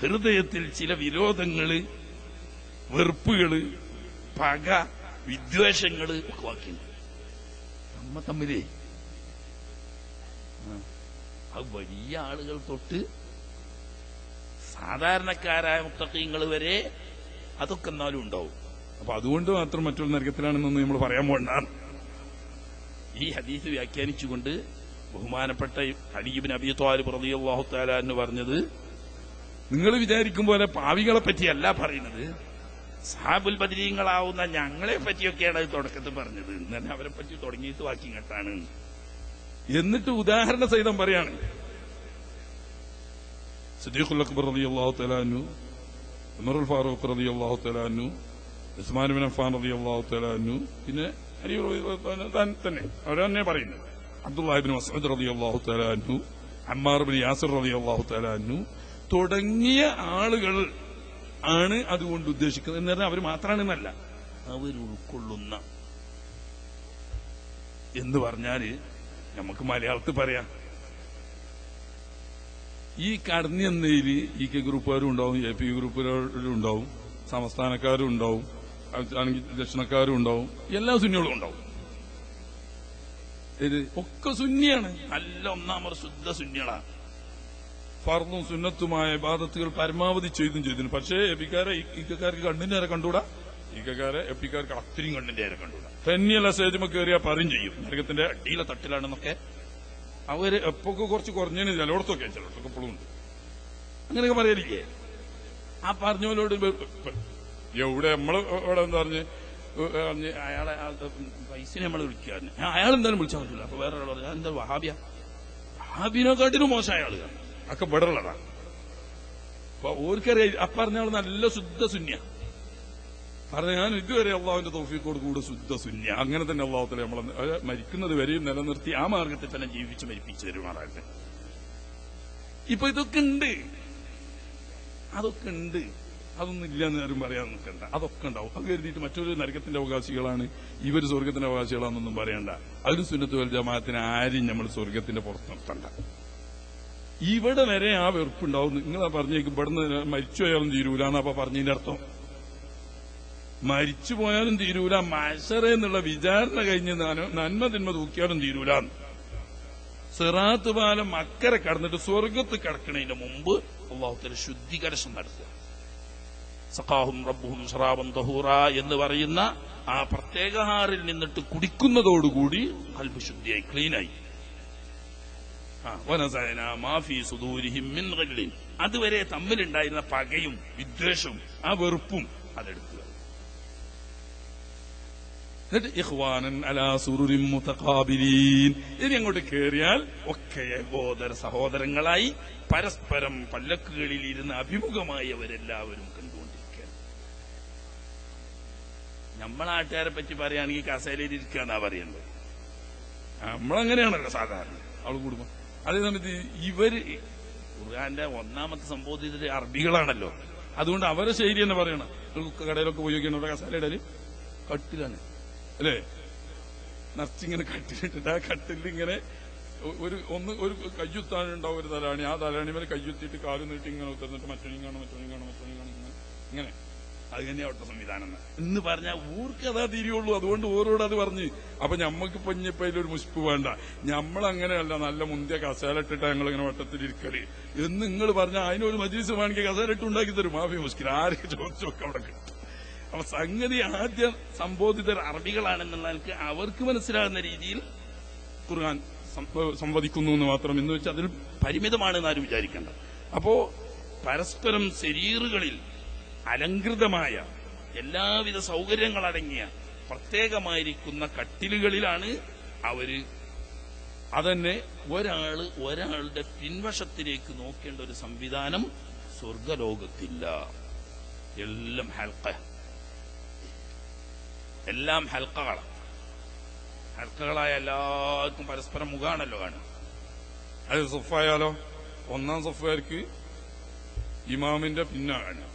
ഹൃദയത്തിൽ ചില വിരോധങ്ങൾ വെറുപ്പുകൾ പക വിദ്വേഷങ്ങൾ ഒക്കെ ബാക്കിയുണ്ട്. നമ്മ തമ്മിലേ. ആ, വലിയ ആളുകൾ തൊട്ട് സാധാരണക്കാരായ മുത്തക്കീങ്ങൾ വരെ അതൊക്കെ എന്നാലും ഉണ്ടാവും. അപ്പൊ അതുകൊണ്ട് മാത്രം മറ്റുള്ള നരകത്തിലാണെന്നൊന്നും നമ്മൾ പറയാൻ പോണ്ട. ഈ ഹദീസ് വ്യാഖ്യാനിച്ചുകൊണ്ട് ബഹുമാനപ്പെട്ട അലീബിൻ അബി ത്വാലിബ് റളിയല്ലാഹു തആല എന്ന് പറഞ്ഞത് നിങ്ങൾ വിചാരിക്കും പോലെ പാവികളെ പറ്റിയല്ല പറയുന്നത്. സാബുൽ ബദരീങ്ങളാവുന്ന ഞങ്ങളെ പറ്റിയൊക്കെയാണ് അത് തുടക്കത്തിൽ പറഞ്ഞത്. ഇന്നെ അവരെ പറ്റി തുടങ്ങിയിട്ട് ബാക്കി കേട്ടാണ്. എന്നിട്ട് ഉദാഹരണ സഹിതം പറയാണ്. സിദ്ദീഖുൽ അക്ബർ റളിയല്ലാഹു തആല അൻഹു ഉമറുൽ ഫാറൂഖ് റളിയല്ലാഹു തആല അൻഹു ഉസ്മാൻ ബിൻ അഫ്ഫാൻ റളിയല്ലാഹു തആല അൻഹു പിന്നെ അലി തന്നെ അവരെ തന്നെ പറയുന്നത്. അബ്ദുല്ലാഹി ബിൻ മസൂദ് റളിയല്ലാഹു തആല അൻഹു അമ്മാർ ബിൻ യാസിർ റളിയല്ലാഹു തആല അൻഹു തുടങ്ങിയ ആളുകൾ ആണ് അതുകൊണ്ട് ഉദ്ദേശിക്കുന്നത്. എന്ന് പറഞ്ഞാൽ അവർ മാത്രമാണെന്നല്ല അവർ ഉൾക്കൊള്ളുന്ന. എന്ന് പറഞ്ഞാൽ നമുക്ക് മലയാളത്തിൽ പറയാം. ഈ കടന്നെന്നതിൽ ഇ കെ ഗ്രൂപ്പുകാരും ഉണ്ടാവും എ പി ഗ്രൂപ്പുകാരും ഉണ്ടാവും സംസ്ഥാനക്കാരും ഉണ്ടാവും ആണെങ്കിൽ ദക്ഷിണക്കാരും ഉണ്ടാവും എല്ലാ സുന്നികളും ഉണ്ടാവും. ഇത് ഒക്കെ സുന്നിയാണ്. നല്ല ഒന്നാമർ ശുദ്ധ ശൂന്യളാ ഫർദും സുന്നത്തുമായ ബാധത്തുകൾ പരമാവധി ചെയ്തും ചെയ്തിരുന്നു. പക്ഷേ എപ്പിക്കാരെ ഇക്കക്കാർക്ക് കണ്ണിന്റെ നേരെ കണ്ടുകൂടാ? ഇക്കക്കാരെ എപ്പിക്കാർക്ക് അത്രയും കണ്ണിന്റെ നേരെ കണ്ടുകൂടാ. തന്നെയല്ല സേജമ കയറിയാ പറയും ചെയ്യും. നരകത്തിന്റെ അടിയിലെ തട്ടിലാണെന്നൊക്കെ. അവർ എപ്പൊക്കെ കുറച്ച് കുറഞ്ഞതിന് ചിലയിടത്തൊക്കെ ചിലയിടത്തൊക്കെ ഇപ്പോഴും ഉണ്ട്. അങ്ങനെയൊക്കെ പറയലില്ലേ? ആ പറഞ്ഞവരോട് എവിടെ നമ്മൾ ഇവിടെ എന്താ പറഞ്ഞ്? അയാളെ പൈസനെ നമ്മൾ ഞാൻ അയാൾ എന്തായാലും വിളിച്ചാൽ പറ്റില്ല അപ്പൊ വേറെ ഞാൻ എന്താ വഹാബിയ? വഹാബിനെക്കാട്ടിനും മോശം ആളുകൾ ഒക്കെ ഇവിടെ അപ്പൊ ഓർക്കറിയാം അപ്പറഞ്ഞ ആൾ നല്ല ശുദ്ധ ശൂന്യ പറഞ്ഞ ഞാൻ ഇതുവരെ അള്ളാഹുവിന്റെ തോഫിക്കോട് കൂടെ ശുദ്ധ ശൂന്യ അങ്ങനെ തന്നെ അള്ളാഹുത്തല നമ്മൾ മരിക്കുന്നത് വരെയും നിലനിർത്തി ആ മാർഗത്തിൽ തന്നെ ജീവിച്ച് മരിപ്പിച്ചു തരുമാറാകട്ടെ ഇപ്പൊ ഇതൊക്കെ ഉണ്ട് അതൊക്കെ ഉണ്ട് അതൊന്നും ഇല്ലെന്ന് ആരും പറയാൻ നിൽക്കണ്ട. അതൊക്കെ ഉണ്ടാവും. അത് കരുതിയിട്ട് മറ്റൊരു നരകത്തിന്റെ അവകാശികളാണ്. ഇവർ സ്വർഗത്തിന്റെ അവകാശികളാണെന്നൊന്നും പറയണ്ട. അതിന് സുന്നത്ത് വൽ ജമാഅത്തിന് ആരും നമ്മൾ സ്വർഗത്തിന്റെ പുറത്ത് നിർത്തണ്ട. ഇവിടെ വരെ ആ വെറുപ്പുണ്ടാവും നിങ്ങളാ പറഞ്ഞേക്കും ഇവിടുന്ന് മരിച്ചു പോയാലും തീരൂലെന്ന് പറഞ്ഞതിന്റെ അർത്ഥം? മരിച്ചു പോയാലും തീരൂല. മത്സര എന്നുള്ള വിചാരണ കഴിഞ്ഞ് നന്മ തിന്മ തൂക്കിയാലും തീരൂല. സിറാത്ത് പാലം അക്കരെ കടന്നിട്ട് സ്വർഗത്ത് കിടക്കണതിന്റെ മുമ്പ് അള്ളാഹുത്തല ശുദ്ധീകരണം നടത്തുക. സഖാഹും റബ്ബുഹും ഷറാബം തഹൂറ എന്ന് പറയുന്ന ആ പ്രത്യേക ഹാറിൽ നിന്നിട്ട് കുടിക്കുന്നതോടുകൂടി കൽബ് ശുദ്ധിയായി ക്ലീനായി. അതുവരെ തമ്മിലുണ്ടായിരുന്ന പകയും വിദ്വേഷവും ആ വെറുപ്പും അതെടുക്കുക. എന്നിട്ട് ഇഹ്വാനൻ അലാ മുതഖാബിലീൻ. ഇനി അങ്ങോട്ട് കേറിയാൽ ഒക്കെ ഏകോദര സഹോദരങ്ങളായി പരസ്പരം പല്ലക്കുകളിൽ ഇരുന്ന് അഭിമുഖമായി അവരെല്ലാവരും കണ്ടുകൊണ്ടിരിക്കുക നമ്മളാട്ടുകാരെ പറ്റി പറയുകയാണെങ്കിൽ കസേലയിൽ ഇരിക്കുക എന്നാ പറയുന്നത് നമ്മളങ്ങനെയാണല്ലോ സാധാരണ അവൾ കുടുംബം അതേ സമയത്ത് ഇവർ ഖുർആന്റെ ഒന്നാമത്തെ സംബോധിതര് അറബികളാണല്ലോ. അതുകൊണ്ട് അവരെ ശൈലി എന്ന് പറയണം. കടയിലൊക്കെ പോയി നോക്കിയാണ് അവിടെ കട്ടിലാണ്. അല്ലേ? നിറച്ചിങ്ങനെ കട്ടിലിട്ടിട്ട് ആ കട്ടിലിൽ ഇങ്ങനെ ഒരു ഒന്ന് ഒരു കയ്യുത്താനുണ്ടാവും ഒരു തലാണി. ആ തലാണി മേലെ കയ്യുത്തിയിട്ട് കാൽ നീട്ടി ഇങ്ങനെ ഉത്തരന്നിട്ട് മറ്റൊന്നും കാണും മറ്റൊന്നും കാണും മറ്റൊന്നും കാണും ഇങ്ങനെ. അത് തന്നെ അവിടുത്തെ സംവിധാനം എന്ന്. പറഞ്ഞാൽ ഊർക്ക് അതാ തിരിയുള്ളൂ. അതുകൊണ്ട് ഓരോട് അത് പറഞ്ഞ് അപ്പൊ ഞമ്മക്ക് പൊഞ്ഞിപ്പോ അതിലൊരു വേണ്ട. ഞമ്മളങ്ങനെയല്ല നല്ല മുന്തിയ കസേല ഇട്ടിട്ട് ഞങ്ങൾ ഇങ്ങനെ വട്ടത്തിലിരിക്കൽ എന്ന് നിങ്ങൾ പറഞ്ഞാൽ അതിനൊരു മജീസ് വേണമെങ്കിൽ കസേല ഇട്ട് ഉണ്ടാക്കി തരും. മാഫി മുസ്കിൽ ആരെയും ചോദിച്ചു നോക്കാം അവിടെ. കിട്ടും അപ്പൊ സംഗതി ആദ്യം സംബോധിതർ അറബികളാണെന്നുള്ള അവർക്ക് മനസ്സിലാകുന്ന രീതിയിൽ ഖുർആൻ സംവദിക്കുന്നു എന്ന് മാത്രം എന്ന് വെച്ചാൽ അതിൽ പരിമിതമാണെന്ന് ആരും വിചാരിക്കേണ്ട. അപ്പോ പരസ്പരം ശരീറുകളിൽ അലങ്കൃതമായ എല്ലാവിധ സൗകര്യങ്ങളടങ്ങിയ പ്രത്യേകമായിരിക്കുന്ന കട്ടിലുകളിലാണ് അവർ അതന്നെ ഒരാൾ ഒരാളുടെ പിൻവശത്തിലേക്ക് നോക്കേണ്ട ഒരു സംവിധാനം സ്വർഗലോകത്തില്ല. എല്ലാം ഹൽക്ക. എല്ലാം ഹൽക്കകളാണ് ഹൽക്കകളായ എല്ലാവർക്കും പരസ്പരം മുഖാണല്ലോ കാണുക. അത് സൊഫായാലോ? ഒന്നാം സൊഫാർക്ക് ഇമാമിന്റെ പിന്നാണ്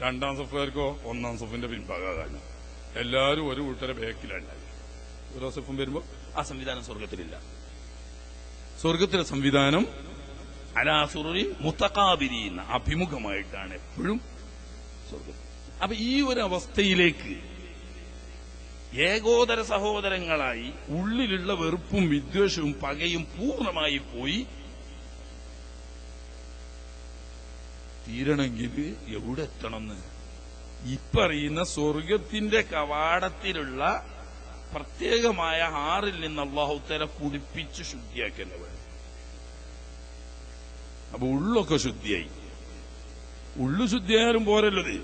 രണ്ടാം സഫുകാർക്കോ ഒന്നാം സഫിന്റെ പിൻഭാഗമാണ് എല്ലാവരും ഒരു കൂട്ടരെ ബാക്കിലാണ് ഓരോ സഫും വരുമ്പോ ആ സംവിധാനം സ്വർഗത്തിലില്ല. സ്വർഗത്തിലെ സംവിധാനം അലാസുറിൻ മുത്തക്കാബിരിയുന്ന അഭിമുഖമായിട്ടാണ് എപ്പോഴും സ്വർഗം അപ്പൊ ഈ ഒരു അവസ്ഥയിലേക്ക് ഏകോദര സഹോദരങ്ങളായി ഉള്ളിലുള്ള വെറുപ്പും വിദ്വേഷവും പകയും പൂർണമായി പോയി. തീരണമെങ്കിൽ എവിടെ എത്തണമെന്ന് ഇപ്പറയുന്ന സ്വർഗത്തിന്റെ കവാടത്തിലുള്ള പ്രത്യേകമായ ആറിൽ നിന്ന് അള്ളാഹുത്തര കുടിപ്പിച്ച് ശുദ്ധിയാക്കുന്നവർ അപ്പൊ ഉള്ളൊക്കെ ശുദ്ധിയായി. ഉള്ളു ശുദ്ധിയായാലും പോരല്ലത്.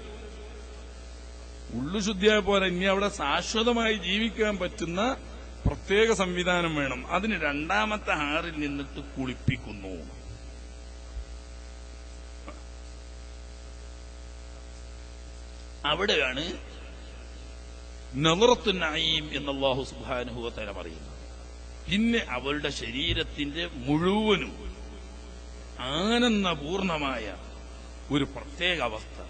ഉള്ളു ശുദ്ധിയായ പോലെ ഇനി അവിടെ ശാശ്വതമായി ജീവിക്കാൻ പറ്റുന്ന പ്രത്യേക സംവിധാനം വേണം. അതിന് രണ്ടാമത്തെ ഹാറിൽ നിന്നിട്ട് കുളിപ്പിക്കുന്നു. അവിടെയാണ് നവറത്തു നയീം എന്ന് സുബാനുഹുവ തല പറയുന്നത്. പിന്നെ അവളുടെ ശരീരത്തിന്റെ മുഴുവനും ആനന്ദപൂർണമായ ഒരു പ്രത്യേക അവസ്ഥ.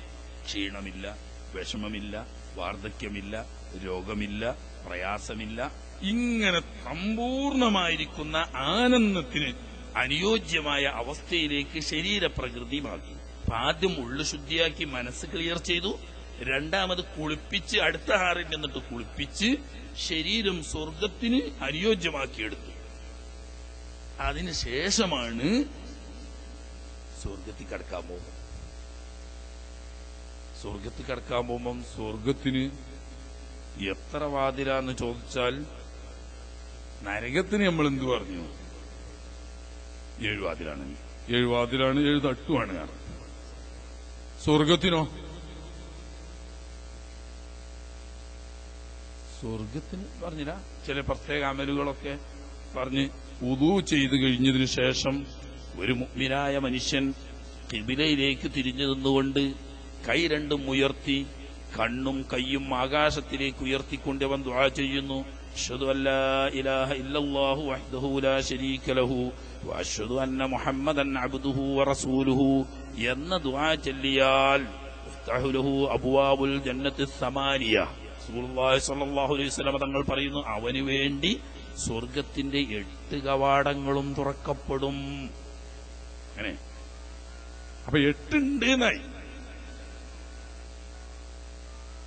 ക്ഷീണമില്ല വിഷമമില്ല വാർദ്ധക്യമില്ല രോഗമില്ല പ്രയാസമില്ല. ഇങ്ങനെ സമ്പൂർണമായിരിക്കുന്ന ആനന്ദത്തിന് അനുയോജ്യമായ അവസ്ഥയിലേക്ക് ശരീരപ്രകൃതി മാറി. ആദ്യം ഉള്ളു ശുദ്ധിയാക്കി മനസ്സ് ക്ലിയർ ചെയ്തു. രണ്ടാമത് കുളിപ്പിച്ച് അടുത്ത ഹാറിൽ നിന്നിട്ട് കുളിപ്പിച്ച് ശരീരം സ്വർഗത്തിന് അനുയോജ്യമാക്കിയെടുത്തു. അതിനുശേഷമാണ് സ്വർഗത്തിൽ കടക്കാൻ പോകുന്നത്. സ്വർഗത്തിൽ കടക്കാൻ പോകുമ്പം സ്വർഗത്തിന് എത്ര വാതിലാന്ന് ചോദിച്ചാൽ നരകത്തിന് നമ്മൾ എന്തു പറഞ്ഞു? ഏഴുവാതിലാണ് ഏഴുവാതിലാണ് ഏഴ് കാരണം സ്വർഗത്തിനോ സ്വർഗത്തിന് പറഞ്ഞില്ല. ചില പ്രത്യേക അമലുകളൊക്കെ പറഞ്ഞ് ഉതു ചെയ്തു കഴിഞ്ഞതിനു ശേഷം ഒരു മുഗ്മിനായ മനുഷ്യൻ കിബിലയിലേക്ക് തിരിഞ്ഞു നിന്നുകൊണ്ട് കൈ രണ്ടും ഉയർത്തി കണ്ണും കൈയും ആകാശത്തിലേക്ക് ഉയർത്തിക്കൊണ്ട് അവൻ ദ്വാ ചെയ്യുന്നു. അഷ്ഹദു ഇല്ലല്ലാഹു ലാ ലഹു വഅഷ്ഹദു അന്ന മുഹമ്മദൻ വറസൂലുഹു എന്ന ദുആ ചൊല്ലിയാൽ ലഹു അബ്വാബുൽ സമാനിയ റസൂലുള്ളാഹി സ്വല്ലല്ലാഹു അലൈഹി വസല്ലം തങ്ങൾ പറയുന്നു അവന് വേണ്ടി സ്വർഗത്തിന്റെ എട്ട് കവാടങ്ങളും തുറക്കപ്പെടും. അങ്ങനെ. അപ്പൊ എട്ടുണ്ട് എന്നായി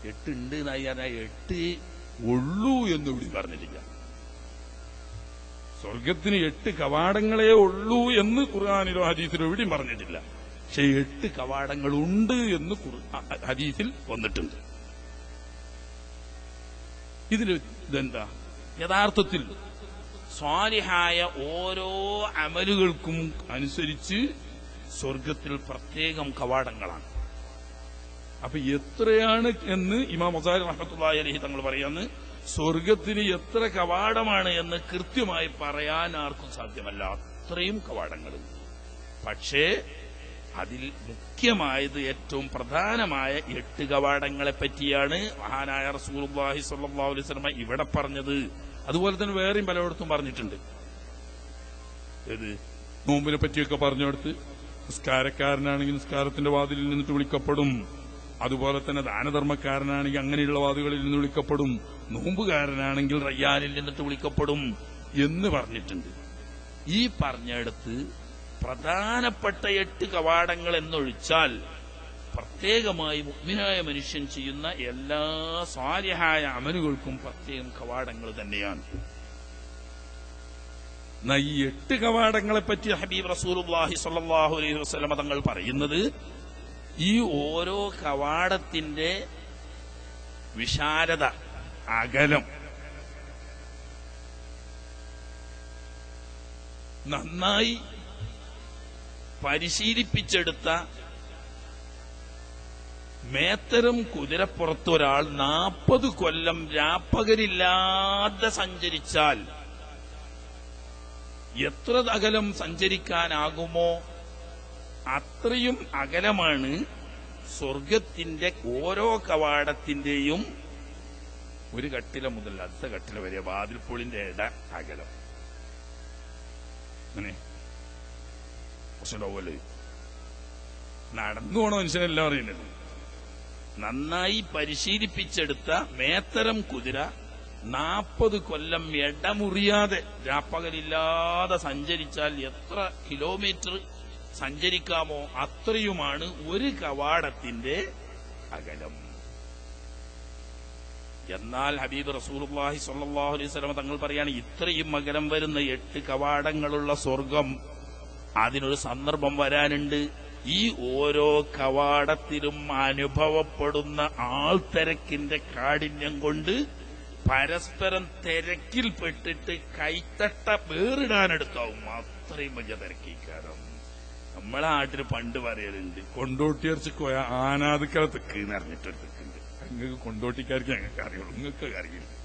എട്ടുണ്ട് എന്നായി പറഞ്ഞാൽ എട്ട് ഉള്ളൂ എന്ന് ഇവിടെ പറഞ്ഞിട്ടില്ല. സ്വർഗത്തിന് എട്ട് കവാടങ്ങളെ ഉള്ളൂ എന്ന് ഖുർആാനിലോ ഹദീസിലോ എവിടെയും പറഞ്ഞിട്ടില്ല. പക്ഷെ എട്ട് കവാടങ്ങളുണ്ട് എന്ന് ഹദീസിൽ വന്നിട്ടുണ്ട്. ഇതിന് ഇതെന്താ? യഥാർത്ഥത്തിൽ സ്വാലിഹായ ഓരോ അമലുകൾക്കും അനുസരിച്ച് സ്വർഗത്തിൽ പ്രത്യേകം കവാടങ്ങളാണ്. അപ്പൊ എത്രയാണ് എന്ന് ഇമാം മൊസാരി റഹ്മത്തുള്ളാഹി അലഹി തങ്ങൾ പറയാന്ന് സ്വർഗത്തിന് എത്ര കവാടമാണ് എന്ന് കൃത്യമായി പറയാൻ ആർക്കും സാധ്യമല്ല. അത്രയും കവാടങ്ങൾ. പക്ഷേ അതിൽ മുഖ്യമായത് ഏറ്റവും പ്രധാനമായ എട്ട് കവാടങ്ങളെ പറ്റിയാണ് മഹാനായ റസൂലുള്ളാഹി സ്വല്ലല്ലാഹു അലൈഹി വസല്ലമ ഇവിടെ പറഞ്ഞത്. അതുപോലെ തന്നെ വേറെയും പലയിടത്തും പറഞ്ഞിട്ടുണ്ട്. ഏത്? നോമ്പിനെ പറ്റിയൊക്കെ പറഞ്ഞെടുത്ത്. നിസ്കാരക്കാരനാണെങ്കിൽ നിസ്കാരത്തിന്റെ വാതിലിൽ നിന്നിട്ട് വിളിക്കപ്പെടും. അതുപോലെ തന്നെ ദാനധർമ്മക്കാരനാണെങ്കിൽ അങ്ങനെയുള്ള വാതുകളിൽ നിന്ന് വിളിക്കപ്പെടും. നോമ്പുകാരനാണെങ്കിൽ റയ്യാനിൽ നിന്നിട്ട് വിളിക്കപ്പെടും എന്ന് പറഞ്ഞിട്ടുണ്ട്. ഈ പറഞ്ഞിടത്ത് പ്രധാനപ്പെട്ട എട്ട് കവാടങ്ങൾ എന്നൊഴിച്ചാൽ പ്രത്യേകമായി മുഗ്മിനായ മനുഷ്യൻ ചെയ്യുന്ന എല്ലാ സ്വാര്യഹായ അമലുകൾക്കും പ്രത്യേകം കവാടങ്ങൾ തന്നെയാണ്. എന്നാ ഈ എട്ട് കവാടങ്ങളെപ്പറ്റി ഹബീബ് റസൂലുള്ളാഹി സ്വല്ലല്ലാഹു അലൈഹി വസല്ലമ തങ്ങൾ പറയുന്നത് ഈ ഓരോ കവാടത്തിന്റെ വിശാലത അകലം നന്നായി പരിശീലിപ്പിച്ചെടുത്ത മേത്തരം കുതിരപ്പുറത്തൊരാൾ നാൽപ്പത് കൊല്ലം രാപ്പകരില്ലാതെ സഞ്ചരിച്ചാൽ എത്ര അകലം സഞ്ചരിക്കാനാകുമോ അത്രയും അകലമാണ് സ്വർഗത്തിന്റെ ഓരോ കവാടത്തിന്റെയും ഒരു കട്ടില മുതൽ അടുത്ത കട്ടില വരെ വാതിൽപ്പൊളിന്റെ ഇട അകലം. അങ്ങനെ കുറച്ചുണ്ടാവുമല്ലേ നടന്നു പോണ മനുഷ്യനെല്ലാം അറിയുന്നത്. നന്നായി പരിശീലിപ്പിച്ചെടുത്ത മേത്തരം കുതിര നാൽപ്പത് കൊല്ലം എടമുറിയാതെ രാപ്പകലില്ലാതെ സഞ്ചരിച്ചാൽ എത്ര കിലോമീറ്റർ സഞ്ചരിക്കാമോ അത്രയുമാണ് ഒരു കവാടത്തിന്റെ അകലം. എന്നാൽ ഹബീബ് റസൂലുള്ളാഹി സ്വല്ലല്ലാഹു അലൈഹി വസല്ലം തങ്ങൾ പറയാണ് ഇത്രയും അകലം വരുന്ന എട്ട് കവാടങ്ങളുള്ള സ്വർഗം അതിനൊരു സന്ദർഭം വരാനുണ്ട്. ഈ ഓരോ കവാടത്തിലും അനുഭവപ്പെടുന്ന ആൾത്തിരക്കിന്റെ കാഠിന്യം കൊണ്ട് പരസ്പരം തിരക്കിൽപ്പെട്ടിട്ട് കൈത്തട്ട വേറിടാനെടുക്കാവും. അത്രയും വലിയ തിരക്കിക്കാരം നമ്മളെ നാട്ടിൽ പണ്ട് പറയലുണ്ട് കൊണ്ടോട്ടിയർച്ചക്ക് പോയ ആനാദിക്കല തെക്ക് എന്ന് അറിഞ്ഞിട്ടൊരു തെക്കുണ്ട് നിങ്ങൾക്ക് കൊണ്ടോട്ടിക്കാർക്ക് ഞങ്ങൾക്ക് അറിയുള്ളൂ നിങ്ങൾക്ക് അറിയില്ല.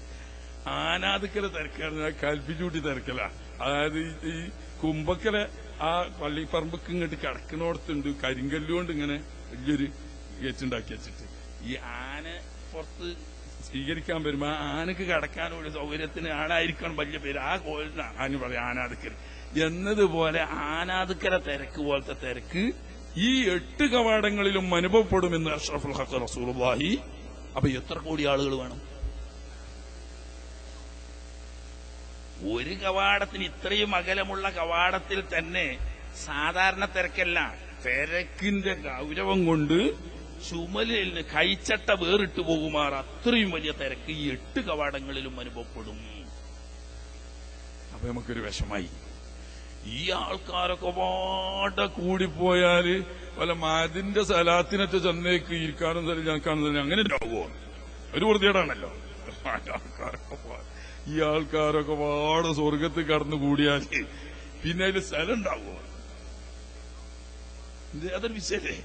ആനാദിക്കല തിരക്കാർ കൽപ്പിച്ചൂട്ടി തിരക്കല. അതായത് ഈ കുമ്പക്കല ആ പള്ളിപ്പറമ്പക്ക് ഇങ്ങോട്ട് കിടക്കണോടത്തുണ്ട് കരിങ്കല്ലുകൊണ്ട് ഇങ്ങനെ വലിയൊരു ഗേറ്റുണ്ടാക്കി വെച്ചിട്ട്. ഈ ആന പുറത്ത് സ്വീകരിക്കാൻ വരുമ്പോ ആനക്ക് കടക്കാൻ ഒരു സൗകര്യത്തിന് ആണായിരിക്കണം വലിയ പേര്. ആ കോലിനാണ് ആന പറയാം ആനാദിക്കൽ എന്നതുപോലെ ആനാദിക്കര തിരക്ക് പോലത്തെ തിരക്ക് ഈ എട്ട് കവാടങ്ങളിലും അനുഭവപ്പെടുമെന്ന് അഷ്റഫുൽ ഹഖ് റസൂലുള്ളാഹി. അപ്പൊ എത്ര കോടി ആളുകൾ വേണം? ഒരു കവാടത്തിന് ഇത്രയും അകലമുള്ള കവാടത്തിൽ തന്നെ സാധാരണ തിരക്കല്ല. തിരക്കിന്റെ ഗൗരവം കൊണ്ട് ചുമലിൽ കൈച്ചട്ട വേറിട്ട് പോകുമാർ അത്രയും വലിയ തിരക്ക് ഈ എട്ട് കവാടങ്ങളിലും അനുഭവപ്പെടും. അപ്പൊ നമുക്കൊരു വിഷമായി. ഈ ആൾക്കാരൊക്കെ പാടെ കൂടിപ്പോയാൽ വല്ല മതിന്റെ സ്ഥലത്തിനൊക്കെ ചെന്നേക്ക് ഇരിക്കാനും സ്ഥലം ഞങ്ങൾക്കാനും സ്ഥലം അങ്ങനെ ഉണ്ടാവുമോ ഒരു വൃത്തിയേടാണല്ലോ ആൾക്കാരൊക്കെ പാ- ഈ ആൾക്കാരൊക്കെ വാടെ സ്വർഗത്തിൽ കടന്നു കൂടിയാൽ പിന്നെ അതിൽ സ്ഥലം ഉണ്ടാവുമോ? അതൊരു വിഷയല്ലേ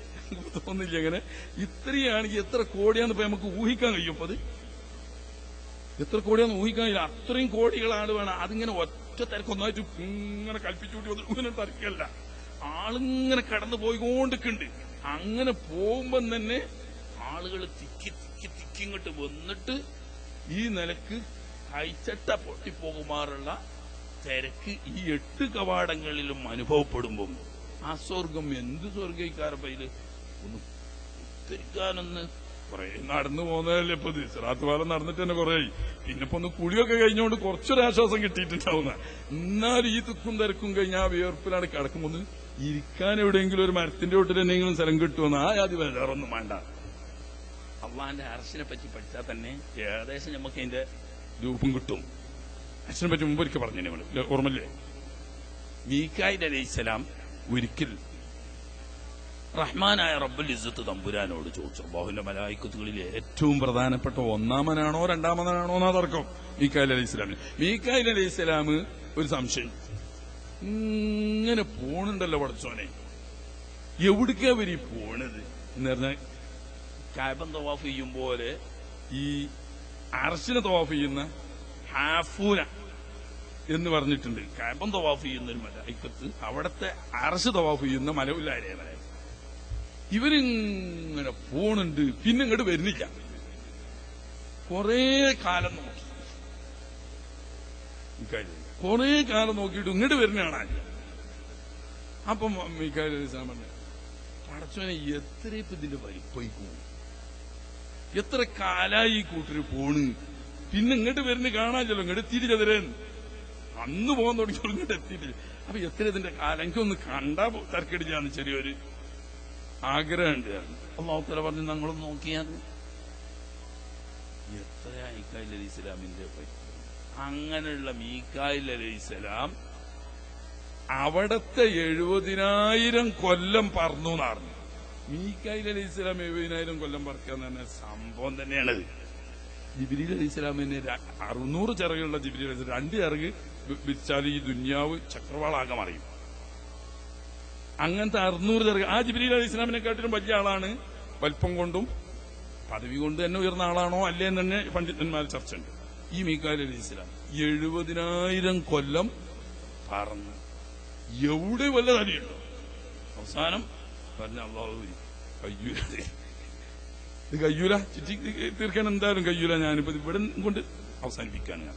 തോന്നില്ല അങ്ങനെ ഇത്രയാണെങ്കിൽ എത്ര കോടിയാന്ന് ഇപ്പൊ നമുക്ക് ഊഹിക്കാൻ കഴിയും. അത് എത്ര കോടിയാന്ന് ഊഹിക്കാൻ കഴിയില്ല. അത്രയും കോടികളാണ് വേണം. അതിങ്ങനെ ഒറ്റ തിരക്കൊന്നായിട്ട് ഇങ്ങനെ കൽപ്പിച്ചുകൂട്ടി വന്നിട്ട് ഇങ്ങനെ തിരക്കല്ല. ആളിങ്ങനെ കടന്നു പോയിക്കൊണ്ടിരിക്കുന്നുണ്ട്. അങ്ങനെ പോകുമ്പം തന്നെ ആളുകൾ തിക്കി തിക്കി തിക്കി ഇങ്ങോട്ട് വന്നിട്ട് ഈ നിലയ്ക്ക് കൈച്ചട്ട പൊട്ടിപ്പോകുമാറുള്ള തിരക്ക് ഈ എട്ട് കവാടങ്ങളിലും അനുഭവപ്പെടുമ്പം ആ സ്വർഗം എന്ത് സ്വർഗിക്കാരപ്പയിൽ ഒന്ന് ഉദ്ധരിക്കാനൊന്ന് കുറെ നടന്നു പോകുന്നതല്ലേ ഇപ്പൊ ഇത്? സിറാത്ത് പാലം നടന്നിട്ട് തന്നെ കുറെ പിന്നിപ്പോ ഒന്ന് കുളിയൊക്കെ കഴിഞ്ഞുകൊണ്ട് കുറച്ചൊരു ആശ്വാസം കിട്ടിയിട്ടുണ്ടാവുന്ന. എന്നാൽ ഈ തുക്കും തിരക്കും കഴിഞ്ഞ ആ വിയർപ്പിലാണ് കിടക്കുമ്പോൾ ഇരിക്കാൻ എവിടെയെങ്കിലും ഒരു മരത്തിന്റെ വീട്ടിൽ എന്തെങ്കിലും സ്ഥലം കിട്ടുമെന്ന് ആ ജാതി വേറൊന്നും വേണ്ട. അള്ളാന്റെ അറസിനെ പറ്റി പഠിച്ചാൽ തന്നെ ഏകദേശം നമുക്ക് അതിന്റെ രൂപം കിട്ടും. അച്ഛനെ പറ്റി മുമ്പ് ഒരിക്കൽ പറഞ്ഞു നമ്മൾ ഓർമ്മല്ലേ മീക്കായി അലൈഹിസ്സലാം ഒരിക്കൽ റഹ്മാനായ റബ്ബുൽ ഇസ്സത്ത് തമ്പുരാനോട് ചോദിച്ചു. അള്ളാഹുവിന്റെ മലായിക്കത്തുകളിൽ ഏറ്റവും പ്രധാനപ്പെട്ട ഒന്നാമനാണോ രണ്ടാമനാണോ എന്നാ തർക്കം. മീക്കായിൽ അലൈഹി ഇസ്ലാമിന് മീക്കായിൽ അലൈഹി ഇസ്ലാം ഒരു സംശയം. ഇങ്ങനെ പോണുണ്ടല്ലോ പടച്ചോനെ. എവിടേക്കാ വരി പോണത്? എന്ന് പറഞ്ഞാൽ കാബൻ തവാഫ് ചെയ്യും ഈ അർശിനെ തവാഫ് ചെയ്യുന്ന ഹാഫൂന എന്ന് പറഞ്ഞിട്ടുണ്ട്. കാബൻ തവാഫ് ചെയ്യുന്ന ഒരു മലായിക്കത്ത് അവിടത്തെ അർശ് തവാഫ് ചെയ്യുന്ന മലവില്ലാരെ മല. ഇവരിങ്ങനെ പോണുണ്ട്. പിന്നെ ഇങ്ങോട്ട് വരുന്നില്ല. കൊറേ കാലം നോക്കി. കൊറേ കാലം നോക്കിയിട്ട് ഇങ്ങോട്ട് വരുന്നതാണ് ആര് അപ്പം മിക്കാരി പറഞ്ഞു പടച്ചോനെ എത്ര ഇതിന്റെ വലിപ്പയിക്കും എത്ര കാലായി കൂട്ടർ പോണ്? പിന്നെ ഇങ്ങോട്ട് വരുന്ന കാണാല്ലോ ഇങ്ങോട്ട് എത്തിയിട്ടില്ല തരേൻ അന്ന് പോകാൻ തുടങ്ങിയോ ഇങ്ങോട്ട് എത്തിയിട്ടില്ല അപ്പൊ എത്ര ഇതിന്റെ കാലം? എനിക്കൊന്ന് കണ്ടാ തർക്കടിച്ചാന്ന് ചെറിയൊരു ആഗ്രഹമുണ്ട് അള്ളാഹുത്തല പറഞ്ഞ് ഞങ്ങളും നോക്കിയാൽ എത്ര ഇക്കായി അലി ഇസ്ലാമിന്റെ അങ്ങനെയുള്ള മീക്കായിൽ അലി ഇസ്ലാം അവിടത്തെ എഴുപതിനായിരം കൊല്ലം പറന്നു എന്നറിഞ്ഞു മീക്കായിൽ അലി ഇസ്ലാം എഴുപതിനായിരം കൊല്ലം പറക്കാന്ന് പറഞ്ഞ സംഭവം തന്നെയാണത്. ജിബിരി അലി ഇസ്ലാമിന് അറുന്നൂറ് ചിറകുള്ള ജിബിരി അലി രണ്ട് ചിറക് വിരിച്ചാൽ ഈ ദുന്യാവ് ചക്രവാളാകെ മറിയും. അങ്ങനത്തെ അറുന്നൂറ് ചിറക് ആ ജിബിരി അലി ഇസ്ലാമിനെക്കാട്ടിലും വലിയ ആളാണ്. വലിപ്പം കൊണ്ടും പദവി കൊണ്ട് തന്നെ ഉയർന്ന ആളാണോ അല്ലേ എന്ന് തന്നെ പണ്ഡിതന്മാർ ചർച്ചയുണ്ട്. ഈ മീക്കാൽ അലി ഇസ്ലാം എഴുപതിനായിരം കൊല്ലം പറന്ന് എവിടെ വല്ല തടിയുണ്ടോ? അവസാനം പറഞ്ഞ കയ്യൂല. ഇത് കയ്യൂല. ചുറ്റി തീർക്കാൻ എന്തായാലും കയ്യൂല. ഞാനിപ്പോ ഇവിടെ കൊണ്ട് അവസാനിപ്പിക്കാണ് ഞാൻ.